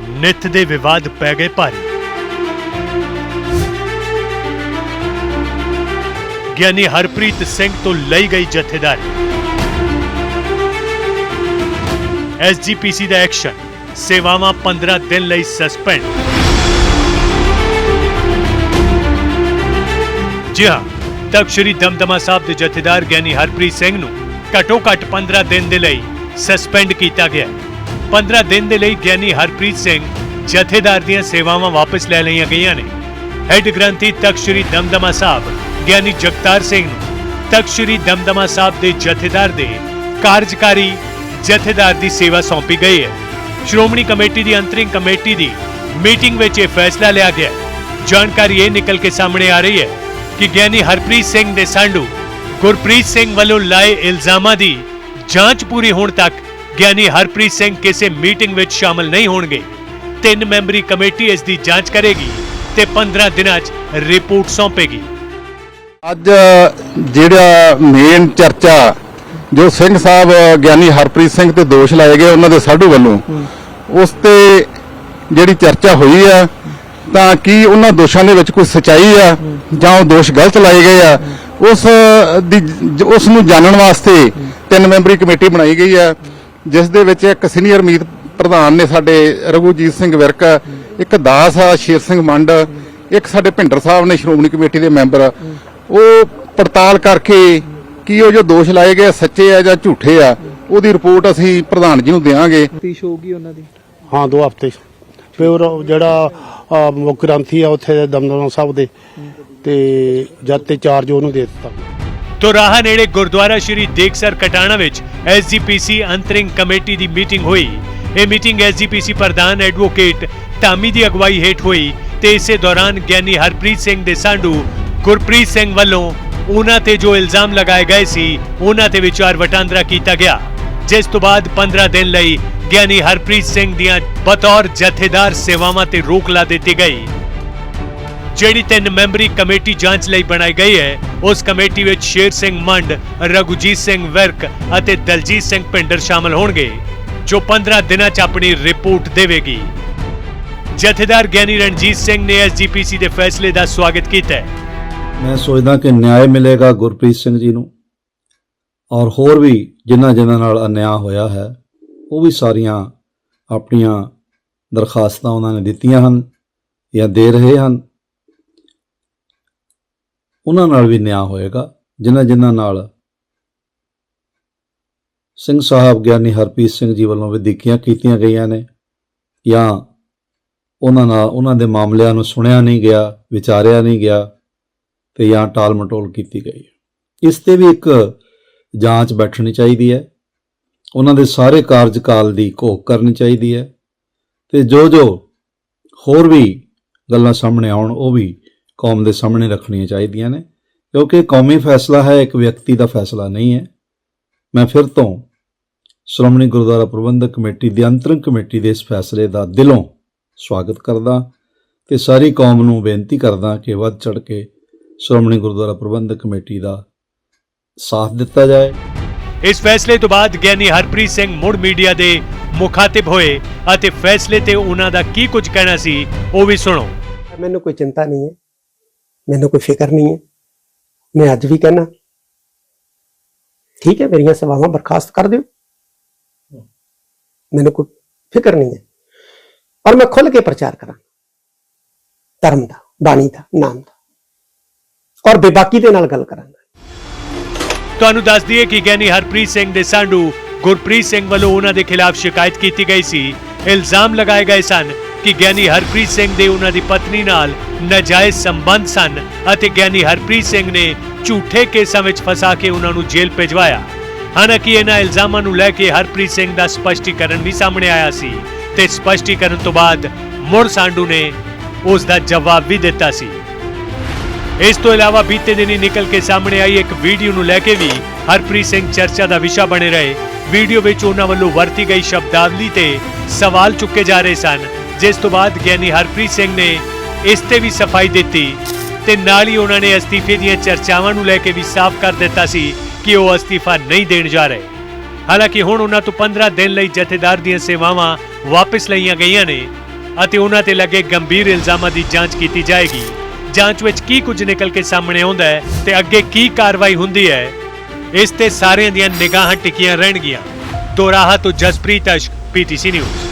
ਨਿੱਤ ਦੇ ਵਿਵਾਦ ਪੈ ਗਏ ਭਾਰੀ। ਗਿਆਨੀ ਹਰਪ੍ਰੀਤ ਸਿੰਘ ਤੋਂ ਲਈ ਗਈ ਜਥੇਦਾਰੀ। ਐਸਜੀਪੀਸੀ ਦਾ ਐਕਸ਼ਨ, ਸੇਵਾਵਾਂ 15 ਦਿਨ ਲਈ ਸਸਪੈਂਡ। ਜੀ ਹਾਂ ਤਖਤ ਸ੍ਰੀ ਦਮਦਮਾ ਸਾਹਿਬ ਦੇ ਜਥੇਦਾਰ ਗਿਆਨੀ ਹਰਪ੍ਰੀਤ ਸਿੰਘ ਨੂੰ ਘੱਟੋ ਘੱਟ 15 ਦਿਨ ਦੇ ਲਈ ਸਸਪੈਂਡ ਕੀਤਾ ਗਿਆ ਹੈ। 15 ਦਿਨ ਦੇ ਲਈ ਗਿਆਨੀ ਹਰਪ੍ਰੀਤ ਸਿੰਘ ਜਥੇਦਾਰ ਦੀਆਂ ਸੇਵਾਵਾਂ ਵਾਪਸ ਲੈ ਲਈਆਂ ਗਈਆਂ ਨੇ। ਹੈੱਡ ਗ੍ਰੰਥੀ ਤਖਤ ਸ੍ਰੀ ਦਮਦਮਾ ਸਾਹਿਬ, ਗਿਆਨੀ ਜਗਤਾਰ ਸਿੰਘ ਨੂੰ ਤਖਤ ਸ੍ਰੀ ਦਮਦਮਾ ਸਾਹਿਬ ਦੇ ਜਥੇਦਾਰ ਦੇ ਕਾਰਜਕਾਰੀ ਜਥੇਦਾਰ ਦੀ ਸੇਵਾ ਸੌਂਪੀ ਗਈ ਹੈ। ਸ਼੍ਰੋਮਣੀ ਕਮੇਟੀ ਦੀ ਅੰਤਰਿੰਗ ਕਮੇਟੀ ਦੀ ਮੀਟਿੰਗ ਵਿੱਚ ਇਹ ਫੈਸਲਾ ਲਿਆ ਗਿਆ ਜਾਣਕਾਰੀ ਇਹ ਨਿਕਲ ਕੇ ਸਾਹਮਣੇ ਆ ਰਹੀ ਹੈ ਕਿ ਗਿਆਨੀ ਹਰਪ੍ਰੀਤ ਸਿੰਘ ਦੇ ਸਾਂਢੂ ਗੁਰਪ੍ਰੀਤ ਸਿੰਘ ਵੱਲੋਂ ਲਾਏ ਇਲਜ਼ਾਮਾਂ ਦੀ ਜਾਂਚ ਪੂਰੀ ਹੋਣ ਤੱਕ ਗਿਆਨੀ ਹਰਪ੍ਰੀਤ ਸਿੰਘ ਕਿਸੇ ਮੀਟਿੰਗ ਵਿੱਚ ਸ਼ਾਮਲ ਨਹੀਂ ਹੋਣਗੇ। ਤਿੰਨ ਮੈਂਬਰੀ ਕਮੇਟੀ ਇਸ ਦੀ ਜਾਂਚ ਕਰੇਗੀ ਤੇ 15 ਦਿਨਾਂ 'ਚ ਰਿਪੋਰਟ ਸੌਂਪੇਗੀ। ਅੱਜ, ਜਿਹੜਾ ਮੇਨ ਚਰਚਾ ਜੋ ਸਿੰਘ ਸਾਹਿਬ, ਗਿਆਨੀ ਹਰਪ੍ਰੀਤ ਸਿੰਘ ਤੇ ਦੋਸ਼ ਲਾਏ ਗਏ ਉਹਨਾਂ ਦੇ ਸਾਧੂ ਵੱਲੋਂ, ਉਸ ਤੇ ਜਿਹੜੀ ਚਰਚਾ ਹੋਈ ਆ, ਤਾਂ ਕੀ ਉਹਨਾਂ ਦੋਸ਼ਾਂ ਦੇ ਵਿੱਚ ਕੋਈ ਸਚਾਈ ਆ, ਜਾਂ ਉਹ ਦੋਸ਼ ਗਲਤ ਲਾਏ ਗਏ ਆ, ਉਸ ਦੀ, ਉਸ ਨੂੰ ਜਾਣਨ ਵਾਸਤੇ ਤਿੰਨ ਮੈਂਬਰੀ ਕਮੇਟੀ ਬਣਾਈ ਗਈ ਆ। ਜਿਸ ਦੇ ਵਿੱਚ ਇੱਕ ਸੀਨੀਅਰ ਮੀਤ ਪ੍ਰਧਾਨ ਨੇ ਸਾਡੇ ਰਘੂਜੀਤ ਸਿੰਘ ਵਿਰਕ ਇੱਕ ਦਾਸ ਆ ਸ਼ੇਰ ਸਿੰਘ ਮੰਡ ਇੱਕ ਸਾਡੇ ਭਿੰਡਰ ਸਾਹਿਬ ਨੇ ਸ਼੍ਰੋਮਣੀ ਕਮੇਟੀ ਦੇ ਮੈਂਬਰ। ਉਹ ਪੜਤਾਲ ਕਰਕੇ ਕੀ ਉਹ ਜੋ ਦੋਸ਼ ਲਾਏ ਗਏ ਸੱਚੇ ਆ ਜਾਂ ਝੂਠੇ ਆ ਉਹਦੀ ਰਿਪੋਰਟ ਅਸੀਂ ਪ੍ਰਧਾਨ ਜੀ ਨੂੰ ਦੇਵਾਂਗੇ ਹੋਊਗੀ ਉਹਨਾਂ ਦੀ? ਹਾਂ ਦੋ ਹਫ਼ਤੇ। ਫਿਰ ਜਿਹੜਾ ਗ੍ਰੰਥੀ ਆ ਉੱਥੇ ਦਮਦਮਾ ਸਾਹਿਬ ਦੇ ਤੇ ਜਦ ਤੇ ਚਾਰਜ ਉਹਨੂੰ ਦੇ ਦਿੱਤਾ। ਤੁਰਾਹਾ ਨੇੜੇ ਗੁਰਦੁਆਰਾ ਸ਼੍ਰੀ ਦੇਖਸਰ ਕਟਾਣਾ ਵਿੱਚ ਐਸਜੀਪੀਸੀ ਅੰਤਰਿੰਗ ਕਮੇਟੀ ਦੀ ਮੀਟਿੰਗ ਹੋਈ। ਇਹ ਮੀਟਿੰਗ ਐਸਜੀਪੀਸੀ ਪ੍ਰਧਾਨ ਐਡਵੋਕੇਟ ਧਾਮੀ ਦੀ ਅਗਵਾਈ ਹੇਠ ਹੋਈ ਤੇ ਇਸੇ ਦੌਰਾਨ ਗਿਆਨੀ ਹਰਪ੍ਰੀਤ ਸਿੰਘ ਦੇ ਸਾਂਡੂ ਗੁਰਪ੍ਰੀਤ ਸਿੰਘ ਵੱਲੋਂ ਉਹਨਾਂ ਤੇ ਜੋ ਇਲਜ਼ਾਮ ਲਗਾਏ ਗਏ ਸੀ, ਉਹਨਾਂ ਤੇ ਵਿਚਾਰ ਵਟਾਂਦਰਾ ਕੀਤਾ ਗਿਆ। ਜਿਸ ਤੋਂ ਬਾਅਦ 15 ਦਿਨ ਲਈ ਗਿਆਨੀ ਹਰਪ੍ਰੀਤ ਸਿੰਘ ਦੀਆਂ ਬਤੌਰ ਜਥੇਦਾਰ ਸੇਵਾਵਾਂ ਤੇ ਰੋਕ ਲਾ ਦਿੱਤੀ ਗਈ। ਜਿਹੜੀ ਤਿੰਨ ਮੈਂਬਰੀ ਕਮੇਟੀ ਜਾਂਚ ਲਈ ਬਣਾਈ ਗਈ ਹੈ, ਉਸ ਕਮੇਟੀ ਵਿੱਚ ਸ਼ੇਰ ਸਿੰਘ ਮੰਡ, ਰਘੁਜੀਤ ਸਿੰਘ ਵਰਕ ਅਤੇ ਦਲਜੀਤ ਸਿੰਘ ਪਿੰਡਰ ਸ਼ਾਮਲ ਹੋਣਗੇ, ਜੋ 15 ਦਿਨਾਂ 'ਚ ਆਪਣੀ ਰਿਪੋਰਟ ਦੇਵੇਗੀ। ਜਥੇਦਾਰ ਗਿਆਨੀ ਰਣਜੀਤ ਸਿੰਘ ਨੇ ਐਸਜੀਪੀਸੀ ਦੇ ਫੈਸਲੇ ਦਾ ਸਵਾਗਤ ਕੀਤਾ ਮੈਂ ਸੋਚਦਾ ਕਿ ਨਿਆਂ ਮਿਲੇਗਾ ਗੁਰਪ੍ਰੀਤ ਸਿੰਘ ਜੀ ਨੂੰ, ਔਰ ਹੋਰ ਵੀ ਜਿਨ੍ਹਾਂ ਜਿਨ੍ਹਾਂ ਨਾਲ ਅਨਿਆਂ ਹੋਇਆ ਹੈ, ਉਹ ਵੀ ਸਾਰੀਆਂ ਆਪਣੀਆਂ ਦਰਖਾਸਤਾਂ ਉਹਨਾਂ ਨੇ ਦਿੱਤੀਆਂ ਹਨ ਜਾਂ ਦੇ ਰਹੇ ਹਨ। ਉਹਨਾਂ ਨਾਲ ਵੀ ਨਿਆਂ ਹੋਏਗਾ, ਜਿਨ੍ਹਾਂ ਜਿਨ੍ਹਾਂ ਨਾਲ ਸਿੰਘ ਸਾਹਿਬ ਗਿਆਨੀ ਹਰਪ੍ਰੀਤ ਸਿੰਘ ਜੀ ਵੱਲੋਂ ਵਧੀਕੀਆਂ ਕੀਤੀਆਂ ਗਈਆਂ ਨੇ, ਜਾਂ ਉਹਨਾਂ ਨਾਲ, ਉਹਨਾਂ ਦੇ ਮਾਮਲਿਆਂ ਨੂੰ ਸੁਣਿਆ ਨਹੀਂ ਗਿਆ, ਵਿਚਾਰਿਆ ਨਹੀਂ ਗਿਆ, ਤੇ ਜਾਂ ਟਾਲ ਮਟੋਲ ਕੀਤੀ ਗਈ ਇਸ ਤੇ ਵੀ ਇੱਕ ਜਾਂਚ ਬੈਠਣੀ ਚਾਹੀਦੀ ਹੈ। ਉਹਨਾਂ ਦੇ ਸਾਰੇ ਕਾਰਜਕਾਲ ਦੀ ਘੋਖ ਕਰਨੀ ਚਾਹੀਦੀ ਹੈ। ਤੇ ਜੋ ਜੋ ਹੋਰ ਵੀ ਗੱਲਾਂ ਸਾਹਮਣੇ ਆਉਣ, ਉਹ ਵੀ ਕੌਮ ਦੇ ਸਾਹਮਣੇ ਰੱਖਣੀਆਂ ਚਾਹੀਦੀਆਂ ਨੇ ਕਿਉਂਕਿ ਕੌਮੀ ਫੈਸਲਾ ਹੈ ਇੱਕ ਵਿਅਕਤੀ ਦਾ ਫੈਸਲਾ ਨਹੀਂ ਹੈ। ਮੈਂ ਫਿਰ ਤੋਂ ਸ਼੍ਰੋਮਣੀ ਗੁਰਦੁਆਰਾ ਪ੍ਰਬੰਧਕ ਕਮੇਟੀ ਦੀ ਅੰਤਰਿਮ ਕਮੇਟੀ ਦੇ ਇਸ ਫੈਸਲੇ ਦਾ ਦਿਲੋਂ ਸਵਾਗਤ ਕਰਦਾ ਤੇ ਸਾਰੀ ਕੌਮ ਨੂੰ ਬੇਨਤੀ ਕਰਦਾ ਕਿ ਵੱਧ ਚੜ ਕੇ ਸ਼੍ਰੋਮਣੀ ਗੁਰਦੁਆਰਾ ਪ੍ਰਬੰਧਕ ਕਮੇਟੀ ਦਾ ਸਾਥ ਦਿੱਤਾ ਜਾਏ। ਇਸ ਫੈਸਲੇ ਤੋਂ ਬਾਅਦ ਗਿਆਨੀ ਹਰਪ੍ਰੀਤ ਸਿੰਘ ਮੁੜ ਮੀਡੀਆ ਦੇ ਮੁਖਾਤਿਬ ਹੋਏ ਅਤੇ ਫੈਸਲੇ ਤੇ ਉਹਨਾਂ ਦਾ ਕੀ ਕੁਝ ਕਹਿਣਾ ਸੀ ਉਹ ਵੀ ਸੁਣੋ। ਮੈਨੂੰ ਕੋਈ ਚਿੰਤਾ ਨਹੀਂ ਹੈ। ਮੈਨੂੰ ਕੋਈ ਫਿਕਰ ਨਹੀਂ ਹੈ। ਮੈਂ ਅੱਜ ਵੀ ਕਹਿਣਾ ਠੀਕ ਹੈ, ਮੇਰੀਆਂ ਸੇਵਾਵਾਂ ਬਰਖਾਸਤ ਕਰ ਦਿਓ। ਮੈਨੂੰ ਕੋਈ ਫਿਕਰ ਨਹੀਂ ਹੈ। ਔਰ ਮੈਂ ਖੁੱਲ ਕੇ ਪ੍ਰਚਾਰ ਕਰਾਂ। ਧਰਮ ਦਾ, ਬਾਣੀ ਦਾ, ਨਾਮ ਦਾ। ਔਰ ਬੇਬਾਕੀ ਦੇ ਨਾਲ ਗੱਲ ਕਰਾਂਗਾ। ਤੁਹਾਨੂੰ ਦੱਸ ਦਈਏ ਕਿ ਗਿਆਨੀ ਹਰਪ੍ਰੀਤ ਸਿੰਘ ਦੇ ਸਾਂਢੂ ਗੁਰਪ੍ਰੀਤ ਸਿੰਘ ਵੱਲੋਂ ਉਹਨਾਂ ਦੇ ਖਿਲਾਫ ਸ਼ਿਕਾਇਤ ਕੀਤੀ ਗਈ ਸੀ। ਇਲਜ਼ਾਮ ਲਗਾਏ ਗਏ ਸਨ ਕਿ ਗਿਆਨੀ ਹਰਪ੍ਰੀਤ ਸਿੰਘ ਦੇ ਉਹਨਾਂ ਦੀ ਪਤਨੀ ਨਾਲ ਨਾਜਾਇਜ਼ ਸੰਬੰਧ ਸਨ ਅਤੇ ਗਿਆਨੀ ਹਰਪ੍ਰੀਤ ਸਿੰਘ ਨੇ ਝੂਠੇ ਕੇਸਾਂ ਵਿੱਚ ਫਸਾ ਕੇ ਉਹਨਾਂ ਨੂੰ ਜੇਲ੍ਹ ਭੇਜਵਾਇਆ। ਹਾਲਾਂਕਿ ਇਹਨਾਂ ਇਲਜ਼ਾਮਾਂ ਨੂੰ ਲੈ ਕੇ ਹਰਪ੍ਰੀਤ ਸਿੰਘ ਦਾ ਸਪਸ਼ਟੀਕਰਨ ਵੀ ਸਾਹਮਣੇ ਆਇਆ ਸੀ ਤੇ ਸਪਸ਼ਟੀਕਰਨ ਤੋਂ ਬਾਅਦ ਮੁੜ ਸਾਂਢੂ ਨੇ ਉਸ ਦਾ ਜਵਾਬ ਵੀ ਦਿੱਤਾ ਸੀ। ਇਸ ਤੋਂ ਇਲਾਵਾ ਬੀਤੇ ਦਿਨੀ ਨਿਕਲ ਕੇ ਸਾਹਮਣੇ ਆਈ ਇੱਕ ਵੀਡੀਓ ਨੂੰ ਲੈ ਕੇ ਵੀ ਹਰਪ੍ਰੀਤ ਸਿੰਘ ਚਰਚਾ ਦਾ ਵਿਸ਼ਾ ਬਣੇ ਰਹੇ। ਵੀਡੀਓ ਵਿੱਚ ਉਹਨਾਂ ਵੱਲੋਂ ਵਰਤੀ ਗਈ ਸ਼ਬਦਾਵਲੀ ਤੇ ਸਵਾਲ ਚੁੱਕੇ ਜਾ ਰਹੇ ਸਨ ਜਿਸ ਤੋਂ ਬਾਅਦ ਗਿਆਨੀ ਹਰਪ੍ਰੀਤ ਸਿੰਘ ਨੇ ਇਸ ਤੇ ਵੀ ਸਫ਼ਾਈ ਦਿੱਤੀ ਤੇ ਨਾਲ ਹੀ ਉਹਨਾਂ ਨੇ ਅਸਤੀਫੇ ਦੀਆਂ ਚਰਚਾਵਾਂ ਨੂੰ ਲੈ ਕੇ ਵੀ ਸਾਫ਼ ਕਰ ਦਿੱਤਾ ਸੀ ਕਿ ਉਹ ਅਸਤੀਫਾ ਨਹੀਂ ਦੇਣ ਜਾ ਰਹੇ। ਹਾਲਾਂਕਿ ਹੁਣ ਉਹਨਾਂ ਤੋਂ 15 ਦਿਨ ਲਈ ਜਥੇਦਾਰ ਦੀਆਂ ਸੇਵਾਵਾਂ ਵਾਪਸ ਲਈਆਂ ਗਈਆਂ ਨੇ ਅਤੇ ਉਹਨਾਂ ਤੇ ਲੱਗੇ ਗੰਭੀਰ ਇਲਜ਼ਾਮਾਂ ਦੀ ਜਾਂਚ ਕੀਤੀ ਜਾਏਗੀ। ਜਾਂਚ ਵਿੱਚ ਕੀ ਕੁਝ ਨਿਕਲ ਕੇ ਸਾਹਮਣੇ ਆਉਂਦਾ ਹੈ ਤੇ ਅੱਗੇ ਕੀ ਕਾਰਵਾਈ ਹੁੰਦੀ ਹੈ, ਇਸ ਤੇ ਸਾਰਿਆਂ ਦੀਆਂ ਨਿਗਾਹਾਂ ਟਿਕੀਆਂ ਰਹਿਣਗੀਆਂ। ਦੋਰਾਹਾ ਤੋਂ ਜਸਪ੍ਰੀਤ ਅਸ਼ਕ, ਪੀਟੀਸੀ ਨਿਊਜ਼।